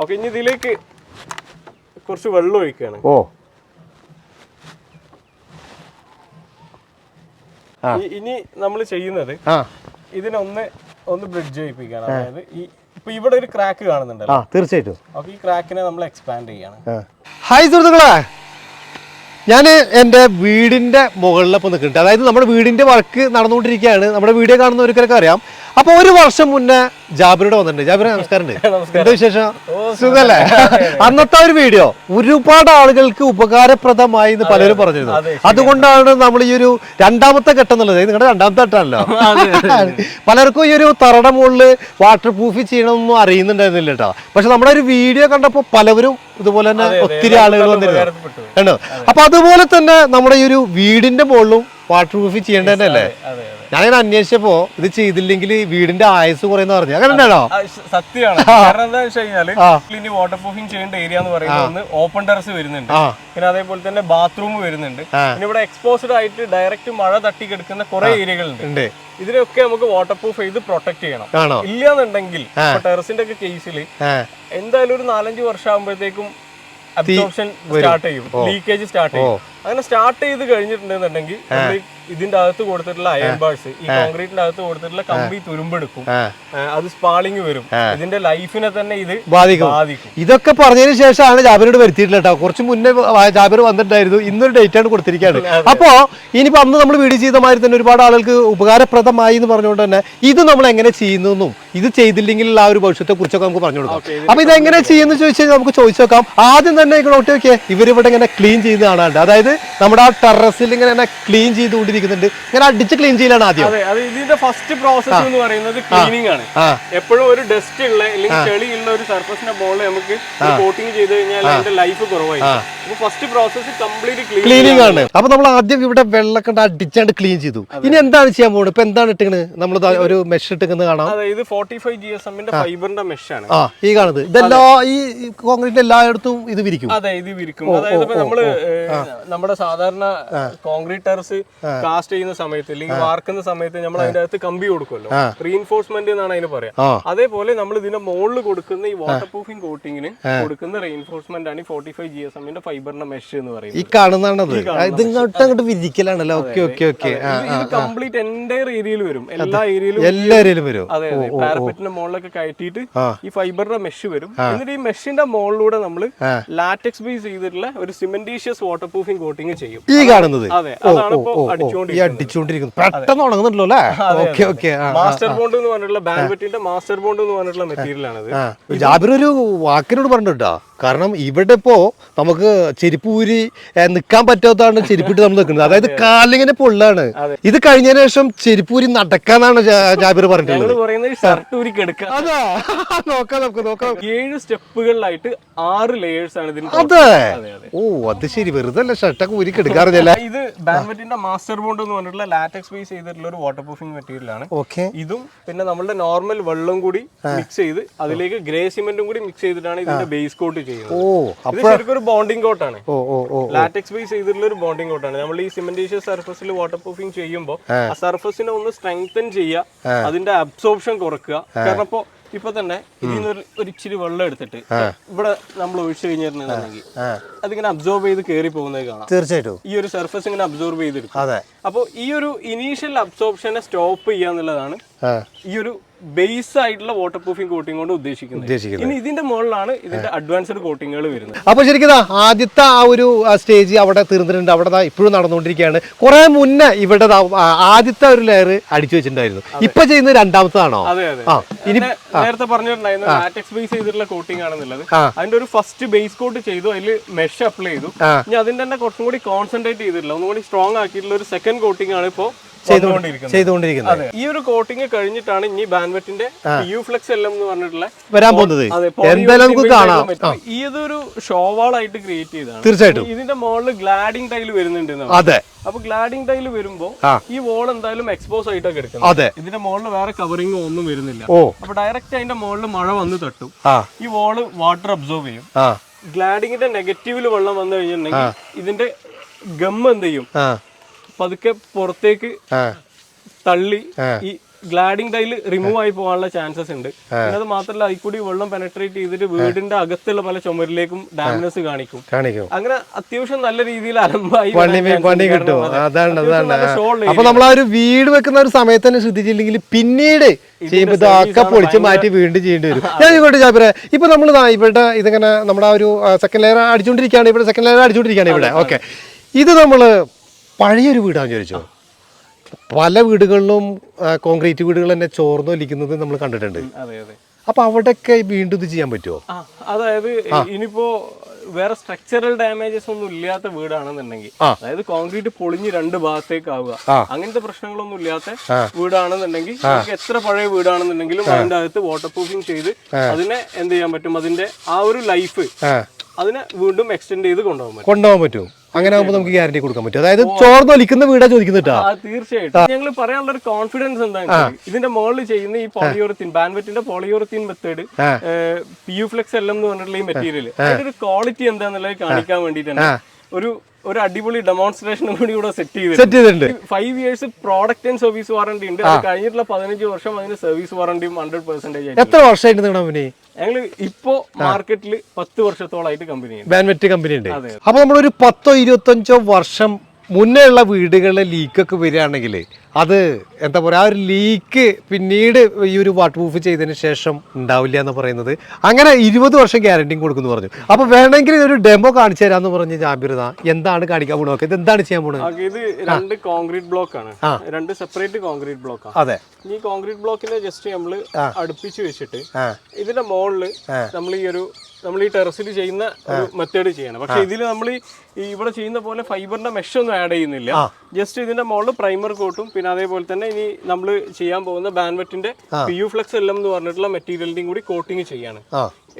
Okay ഇനി ഇതിലേക്ക് കുറച്ച് വെള്ളം ഒഴിക്കുകയാണ്. ഓ. ഇനി നമ്മൾ ചെയ്യുന്നത് ഇതിനൊന്ന് ഒന്ന് ബ്രിഡ്ജ് ചെയ്യിപ്പിക്കുകയാണ്. അതായത് ഈ ഇപ്പൊ ഇവിടെ ഒരു ക്രാക്ക് കാണുന്നുണ്ടല്ലോ. തീർച്ചയായിട്ടും. അപ്പൊ ഈ ക്രാക്കിനെ നമ്മൾ എക്സ്പാൻഡ് ചെയ്യാണ്. ഹായ് സുഹൃത്തുക്കളെ. ഞാൻ എന്റെ വീടിന്റെ മുകളിലപ്പോൾ നിൽക്കുന്നുണ്ട്. അതായത് നമ്മുടെ വീടിന്റെ വർക്ക് നടന്നുകൊണ്ടിരിക്കുകയാണ്. നമ്മുടെ വീഡിയോ കാണുന്നവർക്കൊക്കെ അറിയാം. അപ്പോൾ ഒരു വർഷം മുന്നേ ജാബിനോട് വന്നിട്ടുണ്ട്. ജാബിറ നമസ്കാരം. എന്താ വിശേഷം? സുഖല്ലേ? അന്നത്തെ ഒരു വീഡിയോ ഒരുപാട് ആളുകൾക്ക് ഉപകാരപ്രദമായി എന്ന് പലരും പറഞ്ഞിരുന്നു. അതെ, അതുകൊണ്ടാണ് നമ്മൾ ഈ ഒരു രണ്ടാമത്തെ ഘട്ടം എന്നുള്ളത്. നിങ്ങളുടെ രണ്ടാമത്തെ ഘട്ടമാണല്ലോ. പലർക്കും ഈ ഒരു തറയുടെ മുകളിൽ വാട്ടർ പ്രൂഫ് ചെയ്യണമെന്നൊന്നും അറിയുന്നുണ്ടായിരുന്നില്ല കേട്ടോ. പക്ഷെ നമ്മുടെ ഒരു വീഡിയോ കണ്ടപ്പോൾ പലവരും ഇതുപോലെ തന്നെ ഒത്തിരി ആളുകൾ വന്നിരുന്നു. അപ്പൊ അതുപോലെ തന്നെ നമ്മുടെ ഈ ഒരു വീടിന്റെ മുകളിലും വാട്ടർ പ്രൂഫ് ചെയ്യേണ്ടത് തന്നെയല്ലേ ഞാനിങ്ങനെ അന്വേഷിച്ചപ്പോ ഇത് ചെയ്തില്ലെങ്കിൽ വീടിന്റെ ആയുസ് കുറയുന്ന പറഞ്ഞു. അങ്ങനെ ഉണ്ടോ സത്യമാണ്. കാരണം എന്താ വെച്ച് കഴിഞ്ഞാൽ. ഇനി വാട്ടർ പ്രൂഫിങ് ചെയ്യേണ്ട ഏരിയ എന്ന് പറയുന്നത് ഓപ്പൺ ടെറസ് വരുന്നുണ്ട്. പിന്നെ അതേപോലെ തന്നെ ബാത്റൂം വരുന്നുണ്ട്. പിന്നെ ഇവിടെ എക്സ്പോസ്ഡ് ആയിട്ട് ഡയറക്റ്റ് മഴ തട്ടി കിടക്കുന്ന കുറെ ഏരിയകളുണ്ട്. ഉണ്ട്. ഇതിനൊക്കെ നമുക്ക് വാട്ടർ പ്രൂഫ് ചെയ്ത് പ്രൊട്ടക്ട് ചെയ്യണം. ഇല്ല ഇല്ലാന്നുണ്ടെങ്കിൽ ടെറസിന്റെ ഒക്കെ കേസിൽ എന്തായാലും ഒരു നാലഞ്ച് വർഷം ആകുമ്പോഴത്തേക്കും അബ്സോർപ്ഷൻ സ്റ്റാർട്ട് ചെയ്യും. ലീക്കേജ് സ്റ്റാർട്ട് ചെയ്യും. അങ്ങനെ സ്റ്റാർട്ട് ചെയ്ത് കഴിഞ്ഞിട്ടുണ്ടെന്നുണ്ടെങ്കിൽ ഇതിന്റെ അകത്ത് കൊടുത്തിട്ടുള്ള അയൺ ബാഴ്സ് ഈ കോൺക്രീറ്റിന്റെ അകത്ത് കൊടുത്തിട്ടുള്ള കമ്പി തുരുമ്പെടുക്കും. അത് സ്പാളിങ് വരും. ഇതിന്റെ ലൈഫിനെ തന്നെ ഇത് ബാധിക്കും. ബാധിക്കും. ഇതൊക്കെ പറഞ്ഞതിന് ശേഷമാണ് ജാബിനോട് വരുത്തിയിട്ടില്ല കേട്ടോ. കുറച്ച് മുന്നേ ജാബിർ വന്നിട്ടുണ്ടായിരുന്നു. ഇന്നൊരു ഡേറ്റ് ആണ് കൊടുത്തിരിക്കുകയാണ് അപ്പോ ഇനിയിപ്പോ അന്ന് നമ്മൾ വീഡിയോ ചെയ്ത മാതിരി തന്നെ ഒരുപാട് ആളുകൾക്ക് ഉപകാരപ്രദമായി എന്ന് പറഞ്ഞുകൊണ്ട് തന്നെ ഇത് നമ്മൾ എങ്ങനെ ചെയ്യുന്നു ഇത് ചെയ്തില്ലെങ്കിൽ ആ ഒരു ഭവിഷ്യത്തെ കുറിച്ചൊക്കെ നമുക്ക് പറഞ്ഞു കൊടുക്കാം. അപ്പൊ ഇത് എങ്ങനെ ചെയ്യുന്നു ചോദിച്ചു കഴിഞ്ഞാൽ നമുക്ക് ചോദിച്ചു നോക്കാം. ആദ്യം തന്നെ നോട്ടി നോക്കിയേ ഇവരിവിടെ ഇങ്ങനെ ക്ലീൻ ചെയ്ത് കാണാണ്ട് അതായത് നമ്മുടെ ആ ടെറസിൽ ഇങ്ങനെ ക്ലീൻ ചെയ്തുകൊണ്ടിരിക്കുന്നുണ്ട്. ഇങ്ങനെ അടിച്ച് ക്ലീൻ ചെയ്യലാണ് ആദ്യം. ഇതിന്റെ ഫസ്റ്റ് പ്രോസസ് എന്ന് പറയുന്നത് ക്ലീനിങ് ആണ്. എപ്പോഴും ഒരു ഡസ്റ്റ് ഉള്ള അല്ലെങ്കിൽ ചെളി ഉള്ള ഒരു സർഫസിന്റെ മുകളിൽ നമുക്ക് കോട്ടിങ് ചെയ്ത് കഴിഞ്ഞാൽ അതിന്റെ ലൈഫ് കുറവായി ഫസ്റ്റ് പ്രോസസ് കംപ്ലീറ്റ് ക്ലീനിങ് ആണ്. അപ്പൊ നമ്മൾ ആദ്യം ഇവിടെ വെള്ളക്കണ്ട് അടിച്ചാണ്ട് ക്ലീൻ ചെയ്തു. ഇനി എന്താണ് ചെയ്യാൻ പോകുന്നത് ഇപ്പൊ എന്താണ് ഇട്ടിങ്ങനെ നമ്മൾ ഒരു മെഷ് ഇട്ടിക്കുന്നത് കാണാം. ഇത് ഫോർട്ടി ഫൈവ് ജി എസ് എമ്മിന്റെ ഫൈബറിന്റെ മെഷ് ആണ്. ആ ഈ കാണുന്നത്. ഇതെല്ലാം ഈ കോൺക്രീറ്റ് എല്ലായിടത്തും ഇത് വിരിക്കും. അതെ ഇത് വിരിക്കും. അതായത് നമ്മൾ നമ്മുടെ സാധാരണ കോൺക്രീറ്റ് ടെറസ് കാസ്റ്റ് ചെയ്യുന്ന സമയത്ത് അല്ലെങ്കിൽ വാർക്കുന്ന സമയത്ത് നമ്മൾ അതിന്റെ അകത്ത് കമ്പി കൊടുക്കുമല്ലോ. റീഇൻഫോഴ്സ്മെന്റ് എന്നാണ് അതിന് പറയാം. അതേപോലെ നമ്മൾ ഇതിന്റെ മുകളിൽ കൊടുക്കുന്ന ഈ വാട്ടർ പ്രൂഫിംഗ് കോട്ടിങ്ങിന് കൊടുക്കുന്ന റീഇൻഫോഴ്സ്മെന്റ് ആണ് ഈ ഫോർട്ടി ഫൈവ് ജി എസ് എമ്മിന്റെ ഫൈബറിന്റെ മെഷ് എന്ന് ഈ പറയുന്നത് കാണുന്നതാണത് ഇത് ഇങ്ങോട്ട് അങ്ങോട്ട് വിരിക്കലാണല്ലോ okay okay okay. Complete entire ഏരിയയിൽ വരും. എല്ലാ ഏരിയയിലും എല്ലാ ഏരിയയിലും വരും. അതെ അതെ. പാരപ്പറ്റിന്റെ മുകളിലൊക്കെ കയറ്റിയിട്ട് ഈ ഫൈബറിന്റെ മെഷ് വരും. എന്നിട്ട് ഈ മെഷിന്റെ മുകളിലൂടെ നമ്മൾ ലാറ്റക്സ് ബേസ് ചെയ്തിട്ടുള്ള ഒരു സിമെന്റീഷ്യസ് വാട്ടർ പ്രൂഫിംഗ് കോട്ടിങ് ചെയ്യും. ഈ കാണുന്നത്? ഈ അടിച്ചുകൊണ്ടിരിക്കുന്നത് അടിച്ചുകൊണ്ടിരിക്കുന്നു പെട്ടെന്ന് ഉണങ്ങുന്നുണ്ടല്ലോ അല്ലേ? Okay okay. മാസ്റ്റർ ബോണ്ട് എന്ന് പറഞ്ഞിട്ടുള്ള ബാൻവെറ്റിന്റെ മാസ്റ്റർ ബോണ്ട് എന്ന് പറഞ്ഞിട്ടുള്ള മെറ്റീരിയൽ ആണത്. ജാബിർ ഒരു വാക്കിനോട് പറഞ്ഞിട്ടോ കാരണം ഇവിടെ ഇപ്പോ നമുക്ക് ചെരുപ്പ് ഊരി നിൽക്കാൻ നിക്കാൻ പറ്റാത്തതാണ് ചെരുപ്പിട്ട് നമ്മൾ നിൽക്കുന്നത്. അതായത് കാലിങ്ങനെ പൊള്ളാണ്. ഇത് കഴിഞ്ഞതിന് ശേഷം ചെരുപ്പ് ഊരി നടക്കാന്നാണ് ജാബിർ പറഞ്ഞിട്ടുള്ളത്. ഷർട്ട് അതാ. നോക്കാം നമുക്ക് നോക്കാം. ഏഴ് സ്റ്റെപ്പുകളിലായിട്ട് ആറ് ലേയേഴ്സ് ആണ് ഇതിന് അതെ. ഓ അത് ശരി. വെറുതെ അല്ല ഷർട്ടൊക്കെ ഉരുക്കി എടുക്കാറില്ല ഇത് ബാൻവെറ്റിന്റെ മാസ്റ്റർ ബോണ്ട് എന്ന് പറഞ്ഞിട്ടുള്ള ലാറ്റക്സ് ബേസ് ചെയ്തിട്ടുള്ള ഒരു വാട്ടർ പ്രൂഫിംഗ് മെറ്റീരിയൽ ആണ്. ഓക്കെ. ഇതും പിന്നെ നമ്മുടെ നോർമൽ വെള്ളം കൂടി മിക്സ് ചെയ്ത് അതിലേക്ക് ഗ്രേ സിമെന്റും കൂടി മിക്സ് ചെയ്തിട്ടാണ് ഇതിന്റെ ബേസ് കോട്ട് ചെയ്യുന്നത്. ഓ ഇത് ശരിക്കും ഒരു ബോണ്ടിങ് കോട്ടാണ് ഓ ഓ ഓ ലാറ്റക്സ് ബേസ് ചെയ്തിട്ടുള്ള ഒരു ബോണ്ടിങ് കോട്ടാണ് നമ്മൾ ഈ സിമെന്റീഷ്യസ് സർഫസിൽ വാട്ടർ പ്രൂഫിംഗ് ചെയ്യുമ്പോൾ ആ. സർഫസിനെ ഒന്ന് സ്ട്രെങ്തൻ ചെയ്യുക അതിന്റെ അബ്സോർപ്ഷൻ കുറക്കുക. കാരണം ഇപ്പോ ഇപ്പൊ തന്നെ ഇതിൽ നിന്ന് ഒരു- ഒരു ഇച്ചിരി വെള്ളം എടുത്തിട്ട് ഇവിടെ നമ്മൾ ഒഴിച്ചു കഴിഞ്ഞിട്ടുണ്ടെങ്കിൽ അതിങ്ങനെ അബ്സോർബ് ചെയ്ത് കയറി പോകുന്നത് കാണാം. തീർച്ചയായിട്ടും. ഈ ഒരു സർഫസ് ഇങ്ങനെ അബ്സോർബ് ചെയ്തെടുക്കും. അതെ. അപ്പോൾ ഈ ഒരു ഇനീഷ്യൽ അബ്സോർപ്ഷനെ സ്റ്റോപ്പ് ചെയ്യുക എന്നുള്ളതാണ് ഈ ഒരു ബേസ് ആയിട്ടുള്ള വാട്ടർ പ്രൂഫിംഗ് കോട്ടിംഗ് കൊണ്ട് ഉദ്ദേശിക്കുന്നത്. ഉദ്ദേശിക്കുന്നത്. ഇനി ഇതിന്റെ മുകളിലാണ് ഇതിന്റെ അഡ്വാൻസ്ഡ് കോട്ടിങ്ങുകൾ വരുന്നത്. അപ്പൊ ശരിക്കും ആദ്യത്തെ ആ ഒരു സ്റ്റേജ് അവിടെ തീർന്നിട്ടുണ്ട് അവിടെ ഇപ്പോഴും നടന്നുകൊണ്ടിരിക്കുകയാണ്. കുറെ മുന്നേ ഇവിടെ ആദ്യത്തെ ഒരു ലെയർ അടിച്ചു വെച്ചിട്ടുണ്ടായിരുന്നു. ഇപ്പൊ ചെയ്യുന്നത് രണ്ടാമത്തതാണോ? അതെ അതെ. ഇനി നേരത്തെ പറഞ്ഞിട്ടുണ്ടായിരുന്നു ബേസ് ചെയ്തിട്ടുള്ള കോട്ടിംഗ് ആണെന്നുള്ളത്. അതിന്റെ ഒരു ഫസ്റ്റ് ബേസ് കോട്ട് ചെയ്തു അതിൽ മെഷ് അപ്ലൈ ചെയ്തു. ഇനി അതിന്റെ തന്നെ കുറച്ചും കൂടി കോൺസെൻട്രേറ്റ് ചെയ്തിട്ടില്ല ഒന്നും കൂടി സ്ട്രോങ് ആക്കിയിട്ടുള്ള ഒരു സെക്കൻഡ് കോട്ടിംഗ് ആണ് ഇപ്പോൾ ചെയ്തുകൊണ്ടിരിക്കുന്നത്. ഈ ഒരു കോട്ടിംഗ് കഴിഞ്ഞിട്ടാണ് ഇനി ബാൻവെറ്റിന്റെ യു ഫ്ലെക്സ് എല്ലാം എന്ന് പറഞ്ഞിട്ടുള്ള വരാൻ പോകുന്നത്. എന്തായാലും നമുക്ക് കാണാം. മെറ്റീരിയൽ. ഇതൊരു ഷോവാൾ ആയിട്ട് ക്രിയേറ്റ് ചെയ്തതാണ്. തീർച്ചയായിട്ടും. ഇതിന്റെ മുകളിൽ ഗ്ലാഡിംഗ് ടൈൽ വരുന്നുണ്ട് അതെ. അപ്പൊ ഗ്ലാഡിംഗ് ടൈൽ വരുമ്പോ ഈ വോൾ എന്തായാലും എക്സ്പോസ് ആയിട്ടൊക്കെ എടുക്കണം അതെ. ഇതിന്റെ മുകളിൽ വേറെ കവറിംഗ് ഒന്നും വരുന്നില്ല. അപ്പൊ ഡയറക്റ്റ് അതിന്റെ മുകളിൽ മഴ വന്ന് തട്ടും. ഈ വോൾ വാട്ടർ അബ്സോർവ് ചെയ്യും. ഗ്ലാഡിങ്ങിന്റെ നെഗറ്റീവിൽ വെള്ളം വന്നു കഴിഞ്ഞിട്ടുണ്ടെങ്കിൽ ഇതിന്റെ ഗം എന്ത് ചെയ്യും? പതുക്കെ പുറത്തേക്ക് തള്ളി ഈ ഗ്ലാഡിംഗ് ടൈൽ റിമൂവ് ആയി പോകാനുള്ള ചാൻസസ് ഉണ്ട്. പിന്നെ അത് മാത്രമല്ല അതിൽ വെള്ളം പെനട്രേറ്റ് ചെയ്തിട്ട് വീടിന്റെ അകത്തുള്ള പല ചുമരിലേക്കും ഡാമിനസ് കാണിക്കും. കാണിക്കും. അങ്ങനെ അത്യാവശ്യം നല്ല രീതിയിൽ അലമ്പായി പണി. കിട്ടും. അതാണ് അതാണ്. അപ്പൊ നമ്മൾ ആ ഒരു വീട് വെക്കുന്ന ഒരു സമയത്ത് തന്നെ ശ്രദ്ധിച്ചില്ലെങ്കിൽ പിന്നീട് ചെയ്യുമ്പോൾ ഇതൊക്കെ പൊളിച്ച് മാറ്റി വീണ്ടും ചെയ്യേണ്ടി വരും. ഞാൻ ഇങ്ങോട്ട് ജാബിറെ ഇപ്പൊ നമ്മൾ ഇവിടെ ഇതിങ്ങനെ നമ്മുടെ ആ ഒരു സെക്കൻഡ് ലെയർ അടിച്ചുകൊണ്ടിരിക്കുകയാണ് ഇവിടെ സെക്കൻഡ് ലെയർ അടിച്ചുകൊണ്ടിരിക്കുകയാണ് ഇവിടെ. ഓക്കെ ഇത് നമ്മൾ പഴയൊരു വീടാന്ന് ചോദിച്ചോ പല വീടുകളിലും കോൺക്രീറ്റ് വീടുകൾ തന്നെ ചോർന്നൊലിക്കുന്നത് നമ്മൾ കണ്ടിട്ടുണ്ട്. അതെ അതെ. അപ്പൊ അവിടെയൊക്കെ വീണ്ടും ഇത് ചെയ്യാൻ പറ്റുമോ അതായത് ഇനിയിപ്പോ വേറെ സ്ട്രക്ചറൽ ഡാമേജസ് ഒന്നും ഇല്ലാത്ത വീടാണെന്നുണ്ടെങ്കിൽ അതായത് കോൺക്രീറ്റ് പൊളിഞ്ഞ് രണ്ട് ഭാഗത്തേക്ക് ആവുക അങ്ങനത്തെ പ്രശ്നങ്ങളൊന്നും ഇല്ലാത്ത വീടാണെന്നുണ്ടെങ്കിൽ നമുക്ക് എത്ര പഴയ വീടാണെന്നുണ്ടെങ്കിലും അതിന്റെ അകത്ത് വാട്ടർ പ്രൂഫിങ് ചെയ്ത് അതിനെ എന്ത് ചെയ്യാൻ പറ്റും? അതിന്റെ ആ ഒരു ലൈഫ് അതിനെ വീണ്ടും എക്സ്റ്റെൻഡ് ചെയ്ത് കൊണ്ടുപോകാൻ പറ്റും. കൊണ്ടുപോകാൻ പറ്റും. അങ്ങനെ ആകുമ്പോൾ നമുക്ക് ഗ്യാരണ്ടി കൊടുക്കാൻ പറ്റും. അതായത് ചോർന്ന് ചോർന്നൊലിക്കുന്ന വീടാ ചോദിക്കുന്നത് തീർച്ചയായിട്ടും. ഞങ്ങൾ പറയാനുള്ള ഒരു കോൺഫിഡൻസ് എന്താണ് ഇതിന്റെ മുകളിൽ ചെയ്യുന്ന ഈ polyurethane ബാൻവെറ്റിന്റെ polyurethane method. P U flex എല്ലാം എന്ന് പറഞ്ഞിട്ടുള്ള ഈ മെറ്റീരിയൽ അതിന്റെ ഒരു ക്വാളിറ്റി എന്താന്നുള്ളത് കാണിക്കാൻ വേണ്ടിയിട്ടാണ്. ഒരു ഒരു അടിപൊളി ഡെമോൺസ്ട്രേഷനും കൂടി ഇവിടെ സെറ്റ് ചെയ്ത് സെറ്റ് ചെയ്തിട്ടുണ്ട്. Five years product and service warranty ഉണ്ട്. കഴിഞ്ഞിട്ടുള്ള പതിനഞ്ച് വർഷം അതിന് സർവീസ് വാറണ്ടിയും ഹൺഡ്രഡ് പെർസെന്റേജ് എത്ര വർഷമായിട്ട് കമ്പനി ഞങ്ങൾ ഇപ്പോ മാർക്കറ്റിൽ പത്ത് വർഷത്തോളായിട്ട് കമ്പനിയാണ് ബാൻവെറ്റ് കമ്പനി ഉണ്ട്. അപ്പൊ നമ്മളൊരു പത്തോ ഇരുപത്തഞ്ചോ വർഷം മുന്നേ ഉള്ള വീടുകളിലെ ലീക്കൊക്കെ വരികയാണെങ്കിൽ അത് എന്താ പറയുക ആ ഒരു ലീക്ക് പിന്നീട് ഈ ഒരു വാട്ടർ പ്രൂഫ് ചെയ്തതിന് ശേഷം ഉണ്ടാവില്ല എന്ന് പറയുന്നത്. അങ്ങനെ ഇരുപത് വർഷം ഗ്യാരണ്ടിയും കൊടുക്കുന്നു പറഞ്ഞു. അപ്പൊ വേണമെങ്കിൽ ഒരു ഡെമോ കാണിച്ചു തരാന്ന് പറഞ്ഞ് ജാബിറുദ എന്താണ് കാണിക്കാൻ പോണത്? ഇത് എന്താണ് ചെയ്യാൻ പോണത്? ഇത് രണ്ട് കോൺക്രീറ്റ് ബ്ലോക്ക് ആണ്. രണ്ട് സെപ്പറേറ്റ് കോൺക്രീറ്റ് ബ്ലോക്ക് അതെ. ഈ കോൺക്രീറ്റ് ബ്ലോക്കിനെ ജസ്റ്റ് നമ്മൾ അടുപ്പിച്ച് വെച്ചിട്ട് ഇതിന്റെ മോളിൽ നമ്മൾ ഈ ഒരു നമ്മൾ ഈ ടെറസിൽ ചെയ്യുന്ന ഒരു മെത്തേഡ് ചെയ്യണം. പക്ഷെ ഇതിൽ നമ്മൾ ഈ ഇവിടെ ചെയ്യുന്ന പോലെ ഫൈബറിന്റെ മെഷ് ഒന്നും ആഡ് ചെയ്യുന്നില്ല. ജസ്റ്റ് ഇതിന്റെ മുകളിൽ പ്രൈമർ കോട്ടും പിന്നെ അതേപോലെ തന്നെ ഇനി നമ്മൾ ചെയ്യാൻ പോകുന്ന ബാൻവെറ്റിന്റെ പി യു ഫ്ലെക്സ് എല്ലാം എന്ന് പറഞ്ഞിട്ടുള്ള മെറ്റീരിയലിന്റെയും കൂടി കോട്ടിങ് ചെയ്യാണ്.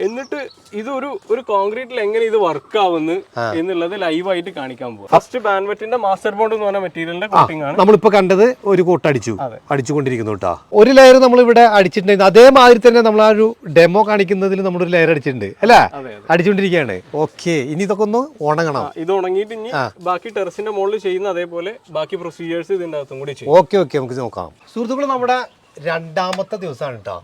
എന്നിട്ട് ഇത് ഒരു ഒരു കോൺക്രീറ്റിൽ എങ്ങനെ ഇത് വർക്ക് ആവുന്നു എന്നുള്ളത് ലൈവായിട്ട് കാണിക്കാൻ പോകും ഫസ്റ്റ് ബാൻവെറ്റിന്റെ മാസ്റ്റർ ബോണ്ട് എന്ന് പറഞ്ഞ മെറ്റീരിയലിന്റെ കോട്ടിംഗ് ആണ്. നമ്മളിപ്പോ കണ്ടത് ഒരു കോട്ട് അടിച്ചു. അടിച്ചുകൊണ്ടിരിക്കുന്നു കേട്ടോ ഒരു ലെയർ നമ്മൾ ഇവിടെ അടിച്ചിട്ടുണ്ടായിരുന്നു അതേമാതിരി തന്നെ നമ്മൾ ആ ഒരു ഡെമോ കാണിക്കുന്നതിൽ നമ്മളൊരു ലെയർ അടിച്ചിട്ടുണ്ട്. അല്ലേ? അടിച്ചുകൊണ്ടിരിക്കുകയാണ്. ഓക്കെ ഇനി ഇതൊക്കെ ഒന്ന് ഉണങ്ങണം. ഇത് ഉണങ്ങിയിട്ട് ഇനി ബാക്കി ടെറസിന്റെ മുകളിൽ ചെയ്യുന്ന അതേപോലെ ബാക്കി പ്രൊസീജിയേഴ്സ് ഇതിന്റെ അകത്തും കൂടി ചെയ്യും. ഓക്കെ ഓക്കെ നമുക്ക് നോക്കാം. സുഹൃത്തുക്കൾ നമ്മുടെ രണ്ടാമത്തെ ദിവസമാണ് കേട്ടോ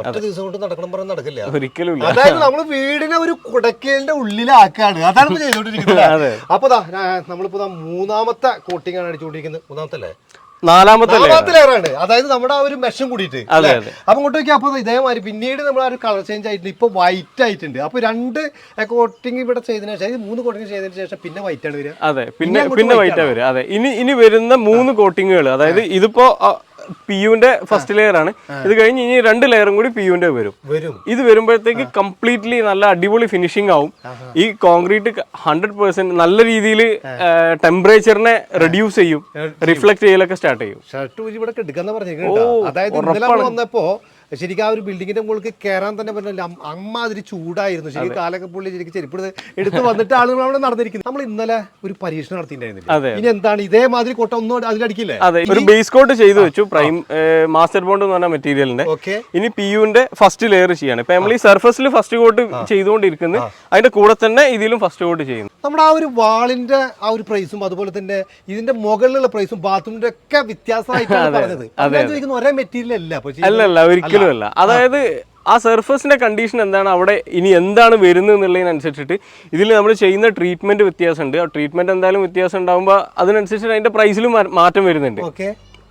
ഒറ്റ ദിവസം കൊണ്ട് നടക്കണം പറഞ്ഞ് നടക്കില്ല. ഒരിക്കലും അതായത് നമ്മൾ വീടിനെ ഒരു കുടക്കലിന്റെ ഉള്ളിലാക്കാണ്. അതാണ് ചെയ്തോണ്ടിരിക്കുന്നത് അപ്പൊ നമ്മളിപ്പോ മൂന്നാമത്തെ കോട്ടിംഗ് ആണ് അടിച്ചുകൊണ്ടിരിക്കുന്നത്. മൂന്നാമത്തെ അല്ലേ നാലാമത്തെ ആണ്. അതായത് നമ്മുടെ ആ ഒരു മെഷം കൂടിയിട്ട് അതെ? അപ്പൊ ഇങ്ങോട്ട് നോക്കിയാൽ അപ്പൊ ഇതേമാതിരി പിന്നീട് നമ്മൾ ആ ഒരു കളർ ചേഞ്ച് ആയിട്ടുണ്ട്. ഇപ്പൊ വൈറ്റ് ആയിട്ടുണ്ട്. അപ്പൊ രണ്ട് കോട്ടിംഗ് ഇവിടെ ചെയ്തതിനു ശേഷം മൂന്ന് കോട്ടിംഗ് ചെയ്തതിനു ശേഷം പിന്നെ വൈറ്റ് ആണ് വരിക. അതെ പിന്നെ പിന്നെ ആണ്? വരിക. അതെ ഇനി ഇനി വരുന്ന മൂന്ന് കോട്ടിങ്ങുകൾ അതായത് ഇതിപ്പോ പി യുവിന്റെ ഫസ്റ്റ് ലെയർ ആണ്. ഇത് കഴിഞ്ഞ് ഇനി രണ്ട് ലെയറും കൂടി പി യുവിന്റെ വരും. ഇത് വരുമ്പോഴത്തേക്ക് കംപ്ലീറ്റ്ലി നല്ല അടിപൊളി ഫിനിഷിംഗ് ആവും. ഈ കോൺക്രീറ്റ് ഹൺഡ്രഡ് പെർസെന്റ് നല്ല രീതിയിൽ ടെമ്പറേച്ചറിനെ റെഡ്യൂസ് ചെയ്യും. റിഫ്ലക്ട് ചെയ്യലൊക്കെ സ്റ്റാർട്ട് ചെയ്യും. ഷർട്ട് ഇവിടെ കെടുക്കാന്ന് പറഞ്ഞു അതായത് വന്നപ്പോ ശരിക്കും ആ ഒരു ബിൽഡിങ്ങിന്റെ മുകളിൽ കയറാൻ തന്നെ പറ്റില്ല. അമ്മാതിരി ചൂടായിരുന്നു. ശരി കാലൊക്കെ പുള്ളി ശരിക്കും ചെരുപ്പ് എടുത്ത് വന്നിട്ട് ആളുകൾ അവിടെ നടന്നിരിക്കുന്നത് നമ്മൾ ഇന്നലെ ഒരു പരീക്ഷണം നടത്തിയിട്ടുണ്ടായിരുന്നില്ല? ഇനി എന്താണ്? ഇതേമാതിരി കൊട്ട ഒന്നും അതിലടിക്കില്ലേ? അതെ ഒരു ബേസ് കോട്ട് ചെയ്തു വെച്ചു പ്രൈം മാസ്റ്റർ ബോണ്ട് എന്ന് പറഞ്ഞ മെറ്റീരിയലിന്റെ ഇനി പി യുന്റെ ഫസ്റ്റ് ലെയർ ചെയ്യാണ്. ഇപ്പൊ നമ്മൾ ഈ സർഫസിൽ ഫസ്റ്റ് കോട്ട് ചെയ്തുകൊണ്ടിരിക്കുന്നത് അതിന്റെ കൂടെ തന്നെ ഇതിലും ഫസ്റ്റ് കോട്ട് ചെയ്യുന്നു. നമ്മുടെ ആ ഒരു വാളിന്റെ ആ ഒരു പ്രൈസും അതുപോലെ തന്നെ ഇതിന്റെ മുകളിലുള്ള പ്രൈസും ബാത്റൂമിന്റെ ഒക്കെ വ്യത്യാസമായിട്ടാണ് പറഞ്ഞത്. ഒരേ മെറ്റീരിയൽ അല്ല. അല്ല അല്ല അല്ല ഒരിക്കലും അല്ല അതായത് ആ സർഫസിന്റെ കണ്ടീഷൻ എന്താണ് അവിടെ ഇനി എന്താണ് വരുന്നത് എന്നുള്ളതിനനുസരിച്ചിട്ട് ഇതിൽ നമ്മൾ ചെയ്യുന്ന ട്രീറ്റ്മെന്റ് വ്യത്യാസമുണ്ട്. ആ ട്രീറ്റ്മെന്റ് എന്തായാലും വ്യത്യാസം ഉണ്ടാകുമ്പോൾ അതിനനുസരിച്ചിട്ട് അതിന്റെ പ്രൈസിലും മാറ്റം വരുന്നുണ്ട്. ഓക്കെ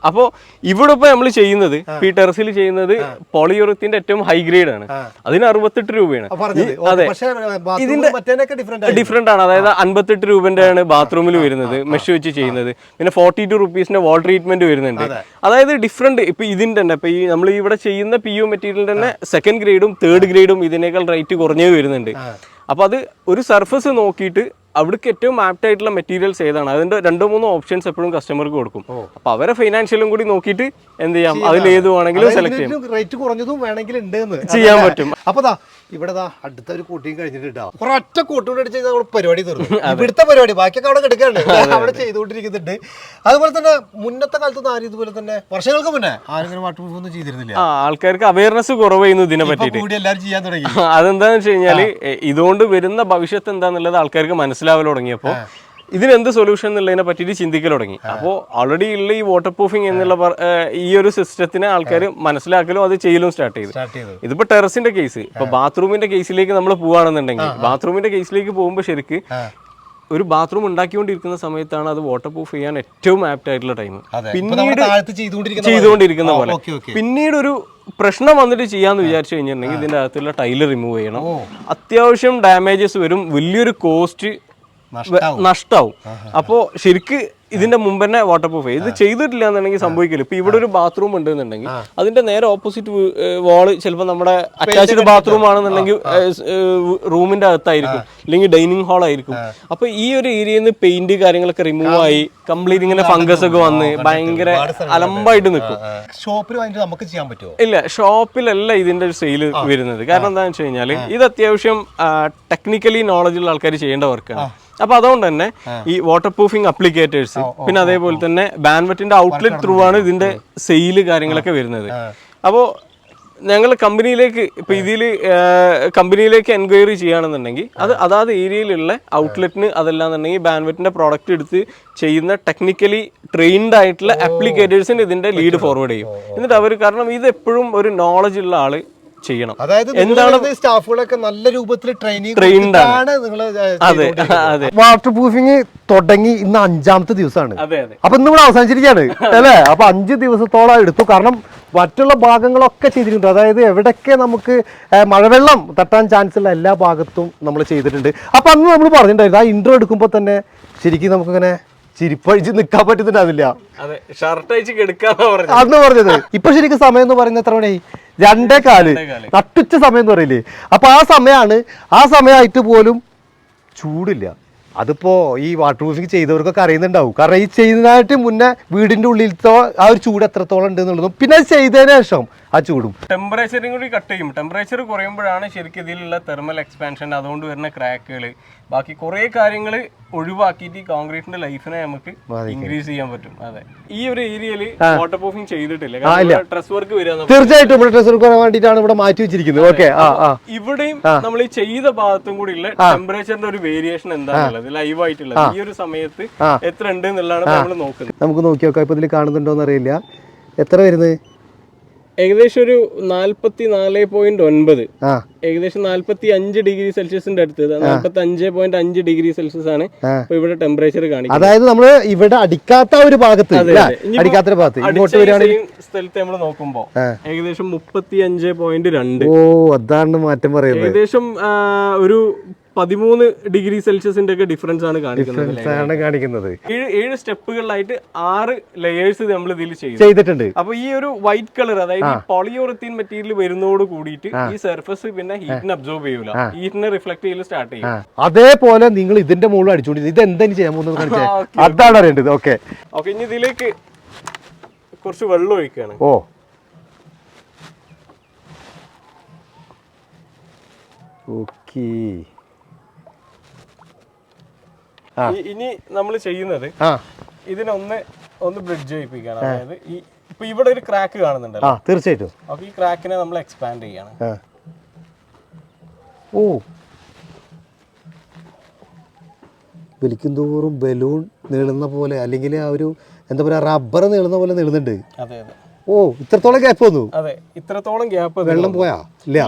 അപ്പോൾ ഇവിടെ ഇപ്പോൾ നമ്മൾ ചെയ്യുന്നത് ഈ ടെറസിൽ ചെയ്യുന്നത് പോളിയൂറത്തിന്റെ ഏറ്റവും ഹൈ ഗ്രേഡ് ആണ്. അതിന് അറുപത്തെട്ട് രൂപയാണ്. അതെ. ഇതിന്റെ ഡിഫറെന്റ് ആണ്. അതായത് അൻപത്തെട്ട് രൂപന്റെ ആണ് ബാത്റൂമിൽ വരുന്നത് മെഷ് വെച്ച് ചെയ്യുന്നത്. പിന്നെ ഫോർട്ടി ടു റുപ്പീസിന്റെ വാൾ ട്രീറ്റ്മെന്റ് വരുന്നുണ്ട്. അതായത് ഡിഫറെന്റ് ഇപ്പൊ ഇതിന്റെ തന്നെ ഇപ്പൊ ഈ നമ്മൾ ഇവിടെ ചെയ്യുന്ന പി യു മെറ്റീരിയൽ തന്നെ സെക്കൻഡ് ഗ്രേഡും തേർഡ് ഗ്രേഡും ഇതിനേക്കാൾ റേറ്റ് കുറഞ്ഞേ വരുന്നുണ്ട്. അപ്പൊ അത് ഒരു സർഫസ് നോക്കിയിട്ട് അവിടേക്ക് ഏറ്റവും ആപ്റ്റ് ആയിട്ടുള്ള മെറ്റീരിയൽസ് ഏതാണ്? അതിന്റെ രണ്ടോ മൂന്നോ ഓപ്ഷൻസ് എപ്പോഴും കസ്റ്റമർക്ക് കൊടുക്കും. അപ്പൊ അവരെ ഫൈനാൻഷ്യലും കൂടി നോക്കിയിട്ട് എന്ത് ചെയ്യാം? അതിൽ ഏത് വേണമെങ്കിലും സെലക്ട് ചെയ്യാം. റേറ്റ് കുറഞ്ഞതും വേണമെങ്കിൽ ഉണ്ട് ചെയ്യാൻ പറ്റും. അപ്പൊ ഇവിടെ അടുത്ത ഒരു കൂട്ടിയും കഴിഞ്ഞിട്ടുണ്ടാവും. ഒരൊറ്റ കൂട്ടുകൂടെ അടിച്ച് നമ്മൾ പരിപാടി തീർന്നു. ഇവിടുത്തെ പരിപാടി ബാക്കിയൊക്കെ അവിടെ കിടക്കാറുണ്ട് അവിടെ ചെയ്തുകൊണ്ടിരിക്കുന്നുണ്ട്. അതുപോലെ തന്നെ മുന്നത്തെ കാലത്ത് ആരും ഇതുപോലെ തന്നെ വർഷങ്ങൾക്ക് മുന്നേ ആരെങ്കിലും വാട്ടർ പ്രൂഫ് ഒന്നും ചെയ്തിരുന്നില്ല ആൾക്കാർക്ക് അവയർനെസ് കുറവായിരുന്നു ഇതിനെ പറ്റി പറ്റിയിട്ട്. എല്ലാവരും ചെയ്യാൻ തുടങ്ങി. അതെന്താന്ന് വെച്ച് കഴിഞ്ഞാൽ ഇതുകൊണ്ട് വരുന്ന ഭവിഷ്യത്ത് എന്താന്നുള്ളത് ആൾക്കാർക്ക് മനസ്സിലാവൽ തുടങ്ങിയപ്പോ ഇതിനെന്ത് സൊല്യൂഷൻ എന്നുള്ളതിനെ പറ്റിയിട്ട് ചിന്തിക്കൽ തുടങ്ങി. അപ്പോൾ ഓൾറെഡി ഉള്ള ഈ വാട്ടർ പ്രൂഫിംഗ് എന്നുള്ള ഈ ഒരു സിസ്റ്റത്തിനെ ആൾക്കാർ മനസ്സിലാക്കലും അത് ചെയ്യലും സ്റ്റാർട്ട് ചെയ്തു. ഇതിപ്പോൾ ടെറസിന്റെ കേസ് ഇപ്പൊ ബാത്റൂമിന്റെ കേസിലേക്ക് നമ്മൾ പോവാണെന്നുണ്ടെങ്കിൽ ബാത്റൂമിന്റെ കേസിലേക്ക് പോകുമ്പോൾ ശരിക്ക് ഒരു ബാത്റൂം ഉണ്ടാക്കിക്കൊണ്ടിരിക്കുന്ന സമയത്താണ് അത് വാട്ടർ പ്രൂഫ് ചെയ്യാൻ ഏറ്റവും ആപ്റ്റ് ആയിട്ടുള്ള ടൈം പിന്നീട് ചെയ്തുകൊണ്ടിരിക്കുന്ന പോലെ. പിന്നീട് ഒരു പ്രശ്നം വന്നിട്ട് ചെയ്യാന്ന് വിചാരിച്ചു കഴിഞ്ഞിട്ടുണ്ടെങ്കിൽ ഇതിന്റെ അകത്തുള്ള ടൈൽ റിമൂവ് ചെയ്യണം. അത്യാവശ്യം ഡാമേജസ് വരും. വലിയൊരു കോസ്റ്റ് നഷ്ടാവും. അപ്പോ ശരിക്ക് ഇതിന്റെ മുമ്പ് തന്നെ വാട്ടർ പ്രൂഫ് ഇത് ചെയ്തിട്ടില്ല എന്നുണ്ടെങ്കിൽ സംഭവിക്കില്ല. ഇപ്പൊ ഇവിടെ ഒരു ബാത്റൂം ഉണ്ടെന്നുണ്ടെങ്കിൽ അതിന്റെ നേരെ ഓപ്പോസിറ്റ് വാൾ ചിലപ്പോ നമ്മുടെ അറ്റാച്ച്ഡ് ബാത്റൂം ആണെന്നുണ്ടെങ്കിൽ റൂമിന്റെ അകത്തായിരിക്കും. അല്ലെങ്കിൽ ഡൈനിങ് ഹാൾ ആയിരിക്കും. അപ്പൊ ഈ ഒരു ഏരിയയിൽ നിന്ന് പെയിന്റ് കാര്യങ്ങളൊക്കെ റിമൂവ് ആയി. കംപ്ലീറ്റ് ഇങ്ങനെ ഫംഗസ് ഒക്കെ വന്ന് ഭയങ്കര അലമ്പായിട്ട് നിൽക്കും. ഷോപ്പിൽ നമുക്ക് ചെയ്യാൻ പറ്റുമോ? ഇല്ല ഷോപ്പിലല്ല ഇതിന്റെ ഒരു സെയിൽ വരുന്നത്. കാരണം എന്താന്ന് വെച്ച് കഴിഞ്ഞാൽ ഇത് അത്യാവശ്യം ടെക്നിക്കലി നോളജ് ഉള്ള ആൾക്കാർ ചെയ്യേണ്ട വർക്കാണ് അപ്പൊ അതുകൊണ്ട് തന്നെ ഈ വാട്ടർ പ്രൂഫിംഗ് അപ്ലിക്കേറ്റേഴ്സ് പിന്നെ അതേപോലെ തന്നെ ബാൻവെറ്റിന്റെ ഔട്ട്ലെറ്റ് ത്രൂ ആണ് ഇതിന്റെ സെയിൽ കാര്യങ്ങളൊക്കെ വരുന്നത്. അപ്പോൾ ഞങ്ങൾ കമ്പനിയിലേക്ക് ഇപ്പൊ ഇതിൽ കമ്പനിയിലേക്ക് എൻക്വയറി ചെയ്യുകയാണെന്നുണ്ടെങ്കിൽ അത് അതാത് ഏരിയയിലുള്ള ഔട്ട്ലെറ്റിന് അതല്ലാന്നുണ്ടെങ്കിൽ ബാൻവെറ്റിന്റെ പ്രോഡക്റ്റ് എടുത്ത് ചെയ്യുന്ന ടെക്നിക്കലി ട്രെയിൻഡ് ആയിട്ടുള്ള അപ്ലിക്കേറ്റേഴ്സിന് ഇതിന്റെ ലീഡ് ഫോർവേഡ് ചെയ്യും. എന്നിട്ട് അവർ കാരണം ഇത് എപ്പോഴും ഒരു നോളജ് ഉള്ള ആൾ ചെയ്യണം. അതായത് എന്താണ് സ്റ്റാഫുകളൊക്കെ നല്ല രൂപത്തിൽ ട്രെയിനിങ് ആണ്. നിങ്ങൾ അതെ അതെ. വാട്ടർ പ്രൂഫിങ് തുടങ്ങി ഇന്ന് അഞ്ചാമത്തെ ദിവസമാണ്. അപ്പൊ ഇന്ന് ഇവിടെ അവസാനിച്ചിരിക്കുകയാണ്. അല്ലേ? അപ്പൊ അഞ്ച് ദിവസത്തോളം എടുത്തു. കാരണം മറ്റുള്ള ഭാഗങ്ങളൊക്കെ ചെയ്തിട്ടുണ്ട്. അതായത് എവിടെയൊക്കെ നമുക്ക് മഴവെള്ളം തട്ടാൻ ചാൻസ് ഉള്ള എല്ലാ ഭാഗത്തും നമ്മൾ ചെയ്തിട്ടുണ്ട്. അപ്പോൾ അന്ന് നമ്മൾ പറഞ്ഞിട്ടുണ്ടായിരുന്നു ആ ഇൻട്രോ എടുക്കുമ്പോൾ തന്നെ ശരിക്കും നമുക്കിങ്ങനെ ചിരിപ്പഴിച്ച് നിൽക്കാൻ പറ്റുന്നുണ്ടാവില്ല. അന്ന് പറഞ്ഞത്. ഇപ്പൊ ശരിക്കും സമയം എന്ന് പറയുന്നത് എത്ര മണിയായി? രണ്ടേ കാൽ. നട്ടുച്ച സമയം എന്ന് പറയില്ലേ? അപ്പൊ ആ സമയമാണ് ആ സമയമായിട്ട് പോലും ചൂടില്ല. അതിപ്പോ ഈ വാട്ടർ പ്രൂഫിങ് ചെയ്തവർക്കൊക്കെ അറിയുന്നുണ്ടാവും. കാരണം ഈ ചെയ്യുന്നതായിട്ട് മുന്നേ വീടിന്റെ ഉള്ളിലത്തെ ആ ഒരു ചൂട് എത്രത്തോളം ഉണ്ട് എന്നുള്ളതും. പിന്നെ അത് ചെയ്തതിന് ശേഷം ആ ചൂടും ടെമ്പറേച്ചറും കൂടി കട്ട് ചെയ്യും. ടെമ്പറേച്ചർ കുറയുമ്പോഴാണ് ശരിക്കും ഇതിലുള്ള തെർമൽ എക്സ്പാൻഷൻ അതുകൊണ്ട് വരുന്ന ക്രാക്കുകൾ ബാക്കി കുറേ കാര്യങ്ങൾ ഒഴിവാക്കിയിട്ട് ഈ കോൺക്രീറ്റിന്റെ ലൈഫിനെ നമുക്ക് ഇൻക്രീസ് ചെയ്യാൻ പറ്റും. അതെ. ഈ ഒരു ഏരിയയിൽ വാട്ടർ പ്രൂഫിംഗ് ചെയ്തിട്ടില്ല? ഡ്രസ് വർക്ക് വരിക തീർച്ചയായിട്ടും ഇവിടെ ട്രസ് വർക്ക് വേണ്ടിയിട്ടാണ് ഇവിടെ മാറ്റി വെച്ചിരിക്കുന്നത്. ഓക്കെ ഇവിടെയും നമ്മൾ ഈ ചെയ്ത ഭാഗത്തും കൂടി ഉള്ള ടെമ്പറേച്ചറിന്റെ ഒരു വേരിയേഷൻ എന്താണുള്ളത് ലൈവ് ആയിട്ടുള്ളത്. ഈ ഒരു സമയത്ത് എത്ര ഉണ്ട് എന്നുള്ളതാണ് നമ്മൾ നോക്കുന്നത്. നമുക്ക് നോക്കി നോക്കാം ഇപ്പൊ ഇതിൽ കാണുന്നുണ്ടോ എന്ന് അറിയില്ല എത്ര വരുന്നത്? ഏകദേശം ഒരു നാല്പത്തി നാല് പോയിന്റ് ഒൻപത് ഏകദേശം നാല്പത്തി അഞ്ച് ഡിഗ്രി സെൽഷ്യസിന്റെ അടുത്ത്. നാല്പത്തി അഞ്ച് പോയിന്റ് അഞ്ച് ഡിഗ്രി സെൽഷ്യസ് ആണ്. ഇപ്പൊ ഇവിടെ ടെമ്പറേച്ചർ കാണിക്കുന്നത്. അതായത് നമ്മൾ ഇവിടെ അടിക്കാത്ത ഒരു ഭാഗത്ത് അടിക്കാത്ത ഭാഗത്ത്. സ്ഥലത്ത് നമ്മൾ നോക്കുമ്പോ ഏകദേശം മുപ്പത്തി അഞ്ച് പോയിന്റ് രണ്ട്. ഓ അതാണ് മാറ്റം പറയുന്നത്. ഏകദേശം ഒരു പതിമൂന്ന് ഡിഗ്രി സെൽഷ്യസിന്റെ ഒക്കെ ഡിഫറൻസ് ആണ് കാണിക്കുന്നത്? ആണ് കാണിക്കുന്നത്. ഏഴ് ഏഴ് സ്റ്റെപ്പുകളിലായിട്ട് ആറ് ലെയേഴ്സ് നമ്മൾ ഇതിൽ ചെയ്തു. ചെയ്തിട്ടുണ്ട്. അപ്പൊ ഈ ഒരു വൈറ്റ് കളർ അതായത് പോളിയോറത്തീൻ മെറ്റീരിയൽ വരുന്നതോട് കൂടിയിട്ട് ഈ സർഫസ് പിന്നെ ഹീറ്റിനെ അബ്സോർബ് ചെയ്യൂല. ഹീറ്റിനെ റിഫ്ലക്ട് ചെയ്യൽ സ്റ്റാർട്ട് ചെയ്യും. അതേപോലെ നിങ്ങൾ ഇതിന്റെ മുകളിൽ അടിച്ചുകൊണ്ടിരുന്നത് ഇത് എന്തെങ്കിലും ചെയ്യാൻ പോകുന്നത് കാണിച്ചേ? അതാണ് അറിയേണ്ടത്. ഓക്കെ. ഓക്കെ ഇനി ഇതിലേക്ക് കുറച്ച് വെള്ളം ഒഴിക്കുകയാണ് ഓ. ഓക്കേ. ഇനി നമ്മൾ ചെയ്യുന്നത് ഇതിനൊന്ന് ഒന്ന് ബ്രിഡ്ജ് ചെയ്യിപ്പിക്കുകയാണ് അതായത് ഈ ഇപ്പൊ ഇവിടെ ഒരു ക്രാക്ക് കാണുന്നുണ്ടല്ലോ. തീർച്ചയായിട്ടും. അപ്പൊ ഈ ക്രാക്കിനെ നമ്മൾ എക്സ്പാൻഡ് ചെയ്യാണ്. ഓ. വലിക്കും തോറും ബലൂൺ നീളുന്ന പോലെ അല്ലെങ്കിൽ ആ ഒരു എന്താ പറയുക റബ്ബർ നീളുന്ന പോലെ നീളുന്നുണ്ട്. അതെ അതെ. ഓ ഇത്രത്തോളം ഗ്യാപ്പ് വന്നു? അതെ ഇത്രത്തോളം ഗ്യാപ്പ് വെള്ളം പോയാ? ഇല്ല.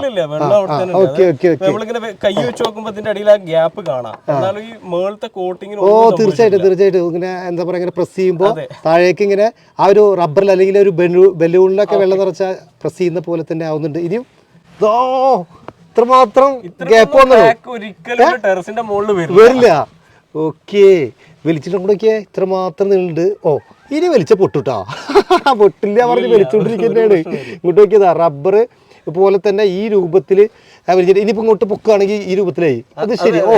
നമ്മളിങ്ങനെ കൈ വെച്ച് നോക്കുമ്പോ ഇതിന്റെ അടിയിൽ ആ ഗ്യാപ്പ് കാണാം. എന്നാലും ഈ മേളത്തെ കോട്ടിങ്ങിന് ഓ തീർച്ചയായിട്ടും തീർച്ചയായിട്ടും. ഇങ്ങനെ എന്താ പറയുക ഇങ്ങനെ പ്രസ് ചെയ്യുമ്പോൾ താഴേക്ക് ഇങ്ങനെ ആ ഒരു റബ്ബറിൽ അല്ലെങ്കിൽ ഒരു ബലൂണിലൊക്കെ വെള്ളം നിറച്ച പ്രസ് ചെയ്യുന്ന പോലെ തന്നെ ആവുന്നുണ്ട്. ഇനിയും ഇത്രമാത്രം ഗ്യാപ്പ് വന്നു ഒരിക്കലും ടെറസിന്റെ മുകളിൽ വരും വരില്ല. ഓക്കെ വലിച്ചിട്ടും കൂടെ ഇത്രമാത്രം നീളുണ്ട് ഓ ഇനി വലിച്ച പൊട്ടുട്ടാ. പൊട്ടില്ല പറഞ്ഞ് വലിച്ചുകൊണ്ടിരിക്കുന്നതാണ് ഇങ്ങോട്ട് നോക്കിയതാ റബ്ബർ പോലെ തന്നെ ഈ രൂപത്തിൽ വലിച്ചിട്ട് ഇനിയിപ്പോ ഇങ്ങോട്ട് പൊക്കുകയാണെങ്കിൽ ഈ രൂപത്തിലായി. അത് ശരി. Oh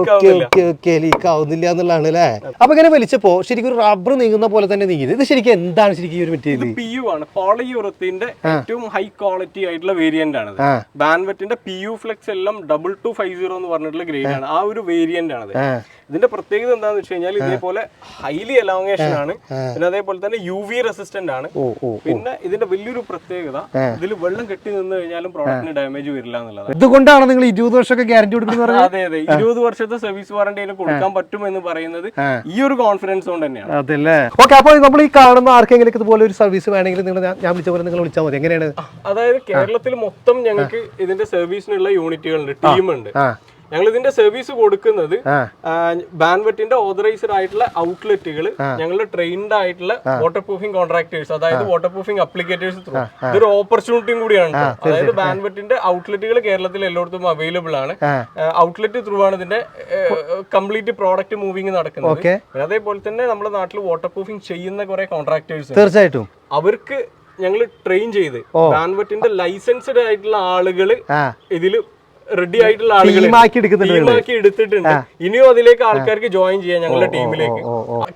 okay okay okay. Leak ആവുന്നില്ല എന്നുള്ളതാണ് അല്ലേ? അപ്പൊ ഇങ്ങനെ വലിച്ചപ്പോ ശരിക്കും ഒരു റബ്ബർ നീങ്ങുന്ന പോലെ തന്നെ നീങ്ങുന്നത് ഇത് ശരിക്കും എന്താണ് ശരിക്കും ഈ ഒരു മെറ്റീരിയൽ പി യു ആണ്. പോളിയൂറത്തിന്റെ ഏറ്റവും ഹൈ ക്വാളിറ്റി ആയിട്ടുള്ള വേരിയന്റ് ആണ് ബാൻവെറ്റിന്റെ പി യു ഫ്ലെക്സ് എല്ലാം ഡബിൾ ടു ഫൈവ് സീറോ എന്ന് പറഞ്ഞിട്ടുള്ള ഗ്രേഡ് ആണ്. ആ ഒരു വേരിയന്റ് ആണ് ഇതിന്റെ പ്രത്യേകത എന്താണെന്ന് വെച്ച് കഴിഞ്ഞാൽ ഇതേപോലെ ഹൈലി എലോങ്ങേഷൻ ആണ്. പിന്നെ അതേപോലെ തന്നെ യു വി റെസിസ്റ്റന്റ് ആണ്. പിന്നെ ഇതിന്റെ വലിയൊരു പ്രത്യേകത ഇതിൽ വെള്ളം കെട്ടി നിന്ന് കഴിഞ്ഞാലും പ്രോഡക്റ്റിന് ഡാമേജ് വരില്ല എന്നുള്ളതാണ്. ഇതുകൊണ്ടാണ് നിങ്ങൾ ഇരുപത് വർഷമൊക്കെ ഗ്യാരണ്ടി കൊടുക്കുന്നത് അതെ അതെ. ഇരുപത് വർഷത്തെ സർവീസ് വാറണ്ടിയിൽ കൊടുക്കാൻ പറ്റും എന്ന് പറയുന്നത് ഈ ഒരു കോൺഫിഡൻസ് കൊണ്ട് തന്നെയാണ്. അതല്ലേ? ഓക്കെ അപ്പോൾ നമ്മൾ ഈ കാണുന്ന ആർക്കെങ്കിലും ഇതുപോലെ ഒരു സർവീസ് വേണമെങ്കിൽ നിങ്ങൾ ഞാൻ വിളിച്ച പോലെ നിങ്ങൾ വിളിച്ചാൽ മതി. എങ്ങനെയാണ്? അതായത് കേരളത്തിൽ മൊത്തം ഞങ്ങൾക്ക് ഇതിന്റെ സർവീസിനുള്ള യൂണിറ്റുകളുണ്ട് ടീമുണ്ട് ഞങ്ങൾ ഇതിന്റെ സർവീസ് കൊടുക്കുന്നത് ബാൻവെറ്റിന്റെ ഓതറൈസ്ഡ് ആയിട്ടുള്ള ഔട്ട്ലെറ്റുകൾ ഞങ്ങളുടെ ട്രെയിൻഡ് ആയിട്ടുള്ള വാട്ടർ പ്രൂഫിംഗ് കോൺട്രാക്ടേഴ്സ് അതായത് വാട്ടർ പ്രൂഫിംഗ് അപ്ലിക്കേറ്റേഴ്സ് ത്രൂ ഇതൊരു ഓപ്പർച്യൂണിറ്റിയും കൂടിയാണ് അതായത് ബാൻവെറ്റിന്റെ ഔട്ട്ലെറ്റുകൾ കേരളത്തിൽ എല്ലായിടത്തും അവൈലബിൾ ആണ്. ഔട്ട്ലെറ്റ് ത്രൂ ആണ് ഇതിന്റെ കംപ്ലീറ്റ് പ്രോഡക്റ്റ് മൂവിങ് നടക്കുന്നത്. അതേപോലെ തന്നെ നമ്മുടെ നാട്ടിൽ വാട്ടർ പ്രൂഫിംഗ് ചെയ്യുന്ന കുറെ കോൺട്രാക്ടേഴ്സ് തീർച്ചയായിട്ടും. അവർക്ക് ഞങ്ങൾ ട്രെയിൻ ചെയ്ത് ബാൻവെറ്റിന്റെ ലൈസൻസ്ഡ് ആയിട്ടുള്ള ആളുകൾ ഇതിൽ ഇതിൽ റെഡി ആയിട്ടുള്ള നിങ്ങൾ. എടുത്തിട്ടുണ്ട്. ഇനിയും അതിലേക്ക് ആൾക്കാർക്ക് ജോയിൻ ചെയ്യാം ഞങ്ങളുടെ ടീമിലേക്ക്.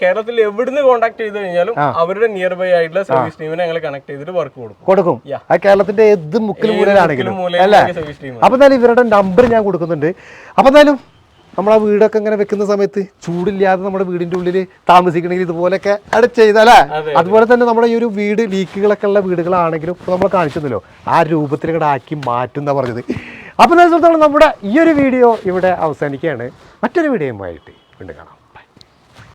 കേരളത്തിൽ എവിടുന്ന് കോൺടാക്ട് ചെയ്ത് കഴിഞ്ഞാലും അവരുടെ നിയർ ബൈ ആയിട്ടുള്ള സർവീസ് ടീമിനെ ഞങ്ങൾ കണക്ട് ചെയ്തിട്ട് വർക്ക് കൊടുക്കും. കൊടുക്കും. കേരളത്തിന്റെ എന്ത് മുക്കിലും മൂലയിലാണെങ്കിലും. സർവീസ് ടീം അപ്പൊ എന്നാലും ഇവരുടെ നമ്പർ ഞാൻ കൊടുക്കുന്നുണ്ട്. അപ്പൊ എന്തായാലും നമ്മൾ ആ വീടൊക്കെ ഇങ്ങനെ വെക്കുന്ന സമയത്ത് ചൂടില്ലാതെ നമ്മുടെ വീടിന്റെ ഉള്ളിൽ താമസിക്കണമെങ്കിൽ ഇതുപോലെയൊക്കെ അവിടെ ചെയ്താലേ അതുപോലെ തന്നെ നമ്മുടെ ഈ ഒരു വീട് ലീക്കുകളൊക്കെ ഉള്ള വീടുകളാണെങ്കിലും നമ്മൾ കാണിച്ചല്ലോ. ആ രൂപത്തിൽ ഇങ്ങോട്ട് ആക്കി മാറ്റുന്ന പറഞ്ഞത്. അപ്പൊ എന്താ നമ്മുടെ ഈ ഒരു വീഡിയോ ഇവിടെ അവസാനിക്കുകയാണ്. മറ്റൊരു വീഡിയോയുമായിട്ട് വീണ്ടും കാണാം.